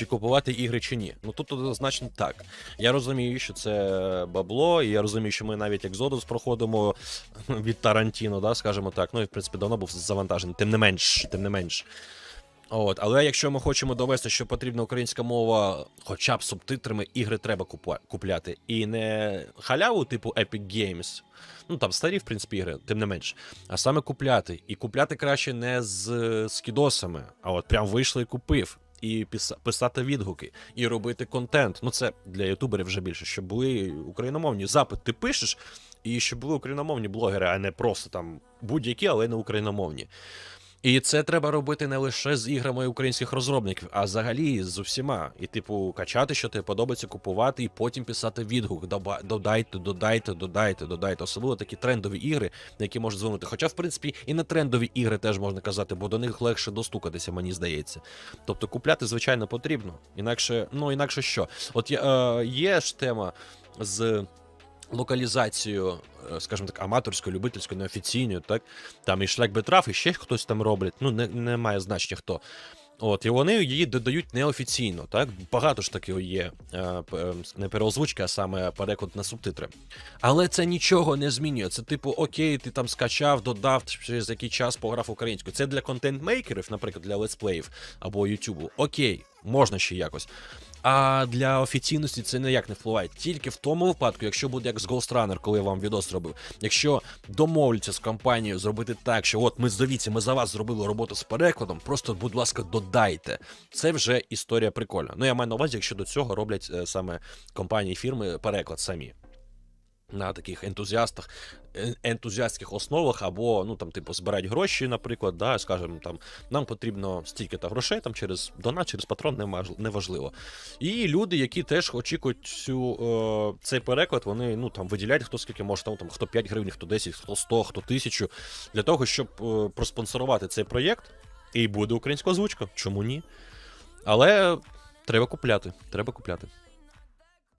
чи купувати ігри чи ні. Ну тут однозначно так. Я розумію, що це бабло, і я розумію, що ми навіть Exodus проходимо від Тарантіно, да, скажімо так. Ну і в принципі давно був завантажений. Тим не менш, тим не менш. От, але якщо ми хочемо довести, що потрібна українська мова, хоча б субтитрами, ігри треба купляти. І не халяву, типу Epic Games, ну там старі, в принципі, ігри, тим не менш, а саме купляти. І купляти краще не з скідосами, а от прям вийшли і купив. І писати відгуки, і робити контент. Ну це для ютуберів вже більше, щоб були україномовні запит. Ти пишеш, і щоб були україномовні блогери, а не просто там будь-які, але не україномовні. І це треба робити не лише з іграми українських розробників, а взагалі з усіма. І, типу, качати, що тобі подобається, купувати, і потім писати відгук. Додайте, додайте, додайте, додайте. Особливо такі трендові ігри, які можуть дзвонити. Хоча, в принципі, і на трендові ігри теж можна казати, бо до них легше достукатися, мені здається. Тобто купляти, звичайно, потрібно. Інакше, ну інакше що? От є, е, є ж тема з локалізацією, е, скажімо так, аматорською, любительською, неофіційною, так? Там і шлях Бетрав, і ще хтось там роблять. Ну, не, не має значення хто. От, і вони її додають неофіційно, так? Багато ж таки є е, е, не переозвучки, а саме переклад на субтитри. Але це нічого не змінює. Це типу, окей, ти там скачав, додав через який час пограв українською. Це для контент-мейкерів, наприклад, для летсплеїв або Ютубу. Окей, можна ще якось. А для офіційності це ніяк не впливає. Тільки в тому випадку, якщо буде як з Ghost Runner, коли я вам відос робив. Якщо домовляться з компанією зробити так, що от ми дивіться, ми за вас зробили роботу з перекладом, просто, будь ласка, додайте. Це вже історія прикольна. Ну я маю на увазі, якщо до цього роблять е, саме компанії фірми переклад самі. На таких ентузіастах, е, ентузіастських основах, або ну там, типу, збирають гроші, наприклад, да, скажімо, там нам потрібно стільки-то грошей там через донат, через патрон, неваж- неважливо. І люди, які теж очікують цю, е, цей переклад, вони ну там виділяють хто скільки може, там, там хто 5 гривень, хто 10, хто 100, хто 1000, для того, щоб е, проспонсорувати цей проєкт, і буде українська озвучка. Чому ні? Але треба купляти. Треба купляти.